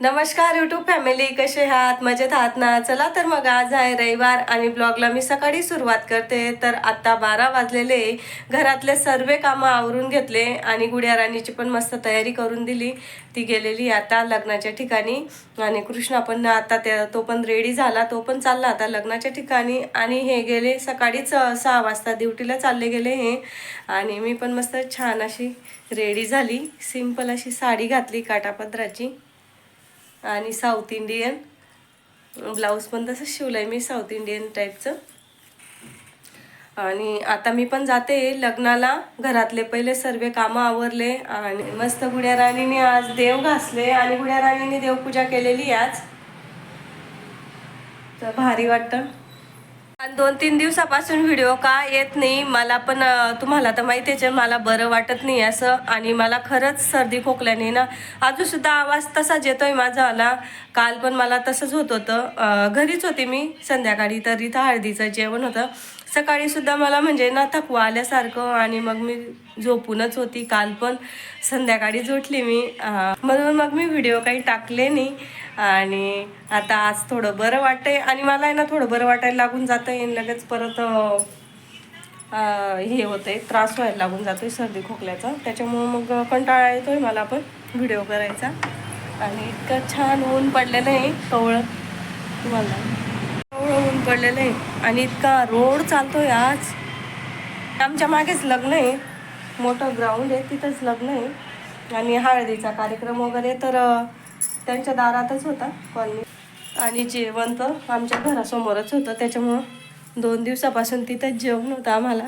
नमस्कार YouTube family कसे आहात? मजेत आहात ना? चला तर मग आज आहे रविवार आणि ब्लॉगला मी सकाळी सुरुवात करते. तर आत्ता बारा वाजलेले घरातले सर्व कामं आवरून घेतले आणि गुड्या राणीची पण मस्त तयारी करून दिली. ती गेलेली आता लग्नाच्या ठिकाणी. आणि कृष्णा पण आता त्या तो पण रेडी झाला. तो पण चालला आता लग्नाच्या ठिकाणी. आणि हे गेले सकाळीच सहा वाजता ड्युटीला चालले गेले हे. आणि मी पण मस्त छान अशी रेडी झाली. सिंपल अशी साडी घातली काटापदराची. आणि साऊथ इंडियन ब्लाऊज पण तसंच शिवलं आहे मी साऊथ इंडियन टाईपचं आणि आता मी पण जाते लग्नाला. घरातले पहिले सर्व कामं आवरले आणि मस्त गुड्या राणीने आज देव घासले आणि गुड्या राणीने देवपूजा केलेली आहे आज. तर भारी वाटतं. आणि दोन तीन दिवसापासून व्हिडिओ का येत नाही मला पण तुम्हाला तर माहितीच आहे मला बरं वाटत नाही असं. आणि मला खरंच सर्दी खोकल्याने ना अजूनसुद्धा आवाज तसाच येतोय माझा आला काल पण मला तसंच होत होतं. घरीच होते मी संध्याकाळी तर इथं हळदीचं जेवण होतं. सकाळीसुद्धा मला म्हणजे ना थकवा आल्यासारखं आणि मग मी झोपूनच होती. काल पण संध्याकाळी झोटली मी. म्हणून मग मी व्हिडिओ काही टाकले नाही. आणि आता आज थोडं बरं वाटतंय. आणि मला आहे ना थोडं बरं वाटायला लागून जातं आहे लगेच परत हे होतंय. त्रास व्हायला लागून जातोय सर्दी खोकल्याचा. त्याच्यामुळं मग कंटाळा येतोय मला पण व्हिडिओ करायचा. आणि इतकं छान ऊन पडलेलं आहे. कवळं तुम्हाला. कवळं ऊन पडलेलं आहे. आणि इतका रोड चालतोय आज. आमच्या मागेच लग्न आहे. मोठं ग्राउंड आहे. तिथंच लग्न आहे. आणि हळदीचा कार्यक्रम वगैरे. तर त्यांच्या दारातच होता कॉलनी आणि जेवण तर आमच्या घरासमोरच होतं. त्याच्यामुळं दोन दिवसापासून तिथंच जेवण होतं आम्हाला.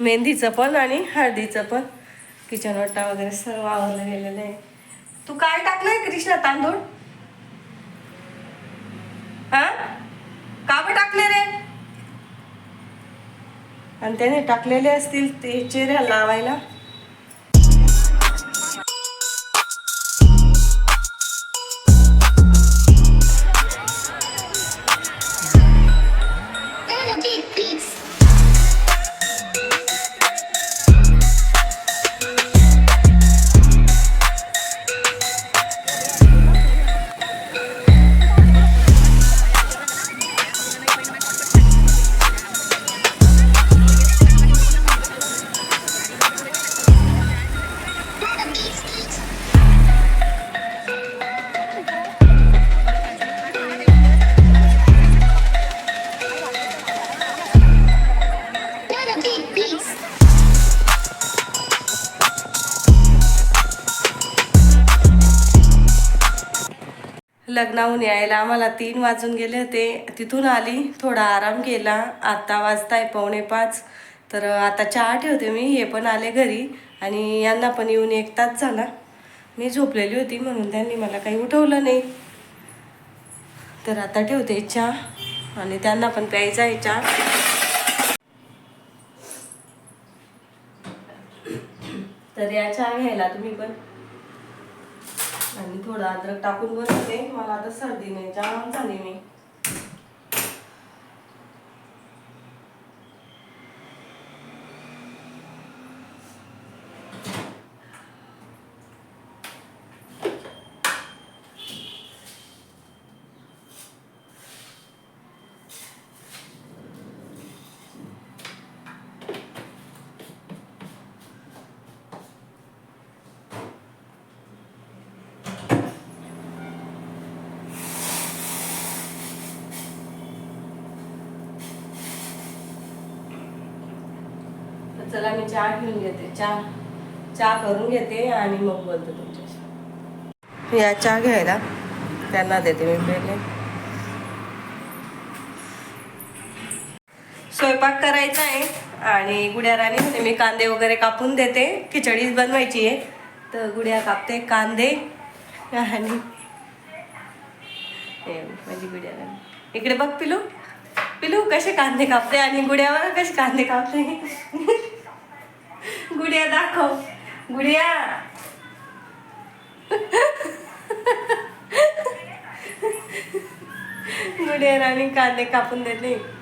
मेहंदीचं पण आणि हळदीचं पण. किचन वट्टा वगैरे सर्व आवरलं गेलेलं आहे. तू काय टाकलंय कृष्णा तांदूळ? हा? का टाकले रे? आणि त्याने टाकलेले असतील ते चेहऱ्या लावायला. लग्नाहून यायला आम्हाला तीन वाजून गेले होते. तिथून आली थोडा आराम केला. आत्ता वाजताय पावणे पाच. तर आता चहा ठेवते मी. हे पण आले घरी आणि यांना पण येऊन एक तास झाला. मी झोपलेली होती म्हणून त्यांनी मला काही उठवलं नाही. तर आता ठेवते चहा आणि त्यांना पण प्यायचा आहे चहा. तर या चहा घ्यायला तुम्ही पण. आणि थोडं अद्रक टाकून बनवते मला आता सर्दी नाही जाम झाली मी. चला मी चहा घेऊन घेते. चहा चहा करून घेते आणि मग बोलते तुमच्याशी. या चहा घ्यायला त्यांना देते मी पहिले स्वयंपाक करायचा आहे आणि गुड्या राणी मी कांदे वगैरे कापून देते. खिचडीच बनवायची आहे. तर गुड्या कापते कांदे आणि माझी गुड्या राणी इकडे बघ पिलू. पिलू कसे कांदे कापते आणि गुड्यावर कसे कांदे कापते? गुडिया दाखव. गुडिया. गुडिया राणी कांदे कापून देते.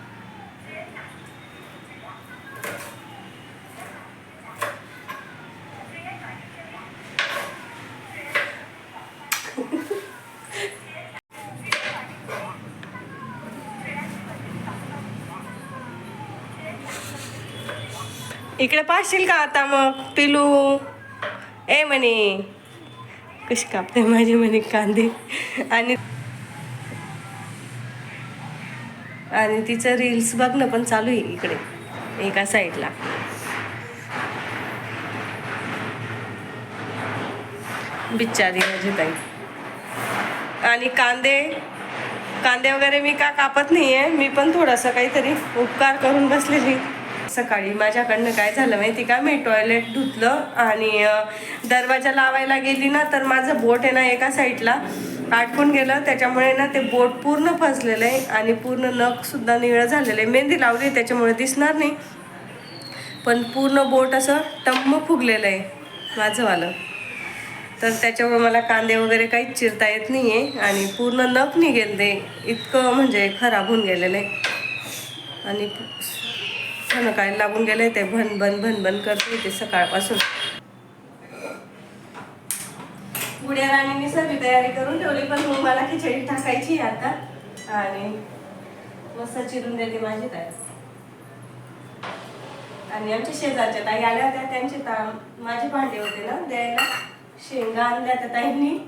इकडे पाहशील का आता मग? पिलू. ए म्हणे कशी कापते माझे म्हणे कांदे? आणि आणि तिचं रील्स बघणं पण चालू आहे इकडे एका साईडला बिचारी माझी ताई. आणि कांदे कांदे वगैरे मी का कापत नाही आहे मी पण थोडासा काहीतरी उपकार करून बसलेली. सकाळी माझ्याकडनं काय झालं माहिती का? मी टॉयलेट धुतलं आणि दरवाजा लावायला गेली ना तर माझं बोट आहे ना एका साईडला आटकून गेलं. त्याच्यामुळे ना ते बोट पूर्ण फसलेलं आहे आणि पूर्ण नखसुद्धा निळं झालेलं आहे. मेहंदी लावली त्याच्यामुळे दिसणार नाही. पण पूर्ण बोट असं टम्म फुगलेलं आहे माझंवालं. तर त्याच्यामुळे मला कांदे वगैरे काहीच चिरता येत नाही आहे आणि पूर्ण नख निघेल ते. इतकं म्हणजे खराब होऊन गेलेलं आहे. आणि सण लागून गेले ते भन भन भन भन करते ते सकाळपासून. गुड्या राणीने सगळी तयारी करून ठेवली पण मग मला खिचडी टाकायची आता. आणि मस्त चिरून देते माझी ताई. आणि आमच्या शेजारच्या ताई आल्या होत्या त्यांचे ता माझे भांडे होते ना द्यायला. शेंगा आणल्या त्या ताईंनी.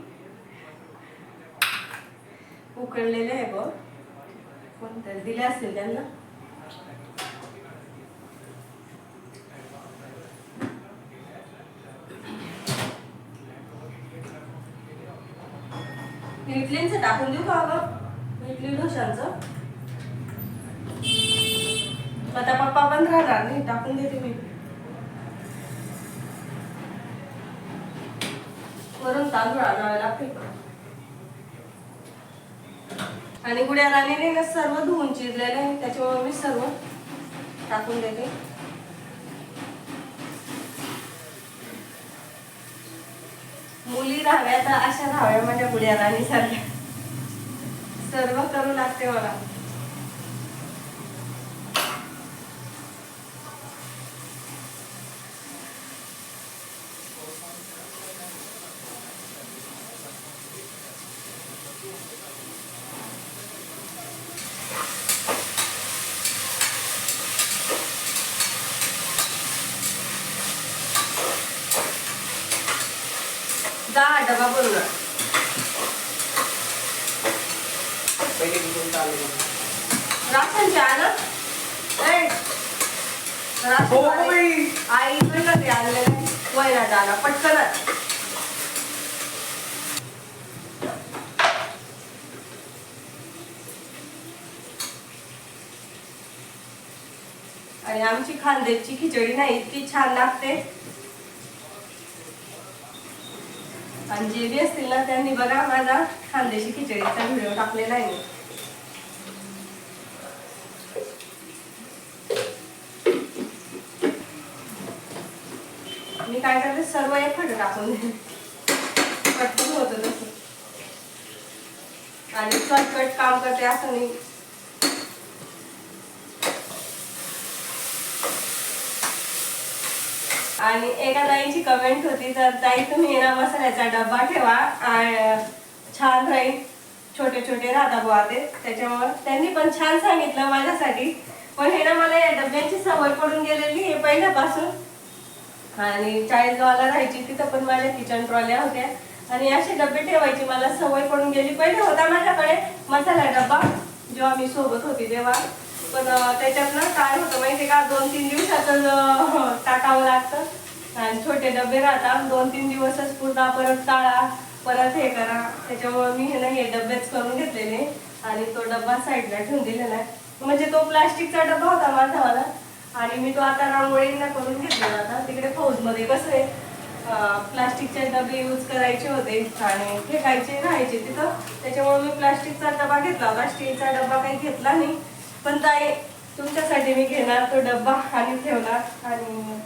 उकडलेले आहे बघ. कोणत्या दिल्या असतील त्यांना? टाकून देऊ का अगं? इडली डोशांचं आता पप्पा पण राहणार नाही टाकून देते मी. वरून तांदूळ आणावे लागते आणि गुड्या राणीने ना सर्व धुवून चिरलेले आहे त्याच्यामुळे मी सर्व टाकून देते. मुली राहाव्या तर अशा राहाव्या माझ्या गुड्या राणी सारख्या सर्व करू लागते मला ए, राशन हो. आई आणलेलं आणि. आमची खांद्याची खिचडी नाही इतकी छान लागते. आणि जे बी असतील ना त्यांनी बघा माझा खानदेशी खिचडीचा व्हिडिओ टाकलेला आहे मी. काय करते सर्व एक फट टाकून देते. पटकन होतं तसं. आणि कटकट काम करते असं नाही आणि एका ताईची कमेंट होती तर ताई तुम्ही ना मसाल्याचा डब्बा ठेवा. छान राहील छोटे छोटे राहता बुवा ते त्याच्यामुळं त्यांनी पण छान सांगितलं माझ्यासाठी. पण हे ना मला या डब्यांची सवय पडून गेलेली आहे पहिल्यापासून. आणि चाळीसगावला राहायची तिथं पण माझ्या किचन ट्रॉल्या होत्या. आणि असे डबे ठेवायची मला सवय पडून गेली. पहिले होता माझ्याकडे मसाला डब्बा जेव्हा मी सोबत होती तेव्हा. पण अं, त्याच्यात ना काय होतं माहिती का? दोन तीन दिवसातच टाकावं लागतं. आणि छोटे डबे राहतात. दोन तीन दिवसच पूर्ण परत टाळा परत हे करा. त्याच्यामुळे मी हे ना हे डबेच करून घेतलेले. आणि तो डब्बा साईडला ठेवून दिलेला आहे. म्हणजे तो प्लास्टिकचा डब्बा होता माझा मला. आणि मी तो आता रांगोळींना करून घेतलेला होता. तिकडे फौजमध्ये कसं आहे प्लास्टिकचे डबे यूज करायचे होते. आणि फेकायचे राहायचे तिथं. त्याच्यामुळे मी प्लास्टिकचा डबा घेतला होता. स्टीलचा डबा काही घेतला नाही. पण ताई तुमच्यासाठी मी घेणार तो डब्बा आणि ठेवणार आणि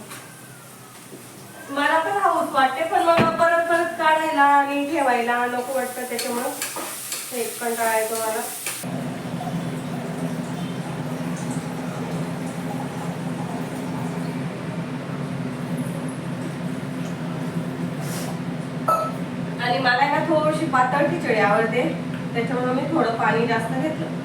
मला पण हवं वाटते पण मग परत परत काढायला आणि ठेवायला नको वाटतं त्याच्यामुळं. हे कंटाळा येतो मला. आणि मला ना थोडीशी पातळ खिचडी आवडते त्याच्यामुळे मी थोडं पाणी जास्त घेतलं.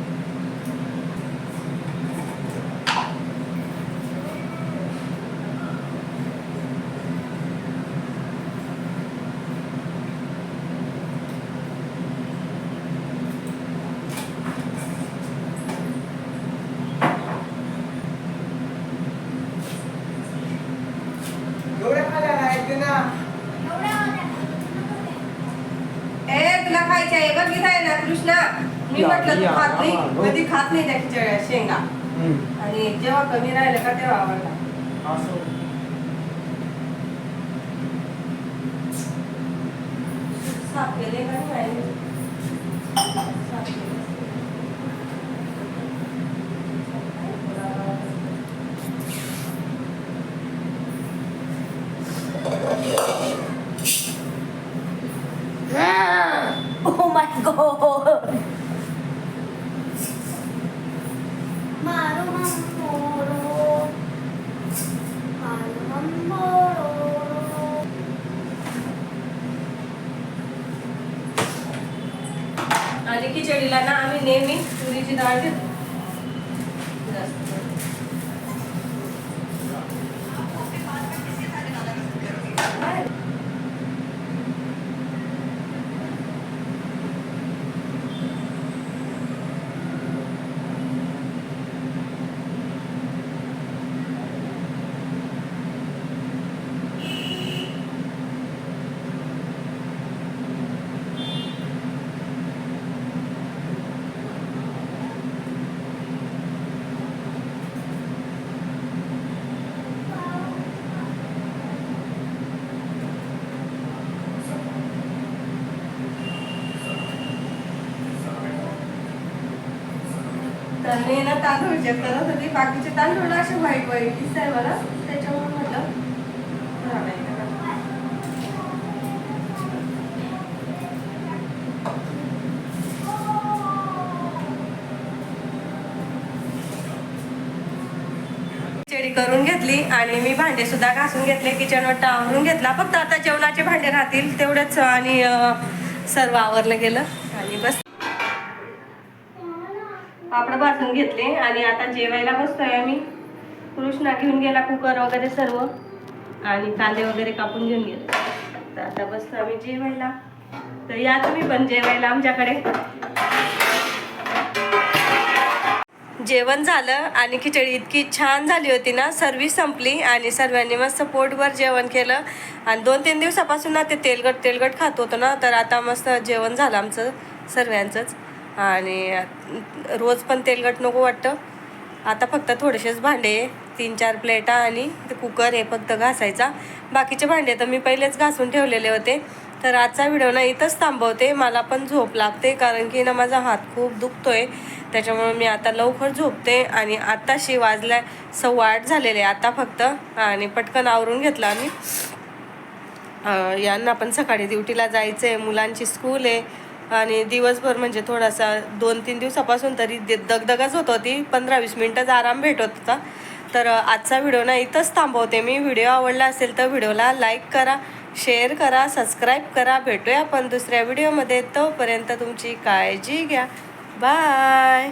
कधी काय ना कृष्णा. मी म्हटलं तू खात नाही. कधी खात नाही त्या खिचड्या शेंगा. आणि जेव्हा कमी राहिलं का तेव्हा आवडला. साफ केले का नाही? आणि खिचडीला ना आम्ही नेहमी तुरीची डाळ घेतो तर मी ना तांदूळ चेक करत होती बाकीचे तांदूळ असे व्हाईट व्हाईट मला त्याच्यामुळे म्हटलं खिचडी करून घेतली आणि मी भांडे सुद्धा घासून घेतले किचन वट्टा आवरून घेतला. फक्त आता जेवणाचे भांडे राहतील तेवढंच आणि सर्व आवरलं गेलं. आणि बस. पापड भाजून घेतले आणि आता जेवायला बसतोय आम्ही. कृष्णा घेऊन गेला कुकर वगैरे सर्व. आणि कांदे वगैरे कापून घेऊन गेले. तर आता बसतो आम्ही जेवायला. तर या तुम्ही पण जेवायला आमच्याकडे. जेवण झालं आणि खिचडी इतकी छान झाली होती ना. सर्विस संपली आणि सर्वांनी मस्त पोटभर जेवण केलं. आणि दोन तीन दिवसापासून ना ते तेलगट तेलगट खात होतं ना. तर आता मस्त जेवण झालं आमचं सर्वांचंच. आणि रोज पण तेलकट नको वाटतं. आता फक्त थोडेसेच भांडे आहे. तीन चार प्लेटा आणि कुकर आहे फक्त घासायचा. बाकीचे भांडे तर मी पहिलेच घासून ठेवलेले होते. तर आजचा व्हिडिओ ना इथंच थांबवते. मला पण झोप लागते कारण की ना माझा हात खूप दुखतोय. त्याच्यामुळे मी आता लवकर झोपते आणि आत्ताशी वाजल्या सव्वा आठ झालेले आता फक्त. आणि पटकन आवरून घेतलं आम्ही. यांना पण सकाळी ड्युटीला जायचं आहे मुलांची स्कूल आहे. आणि दिवसभर म्हणजे थोडासा दोन तीन दिवसापासून तरी दगदगच होत होती. पंधरा वीस मिनटंच आराम भेटत होता. तर आजचा व्हिडिओ ना इथंच थांबवते. मी व्हिडिओ आवडला असेल तर व्हिडिओला लाईक करा शेअर करा सबस्क्राईब करा. भेटूया आपण दुसऱ्या व्हिडिओमध्ये. तोपर्यंत तुमची काळजी घ्या. बाय!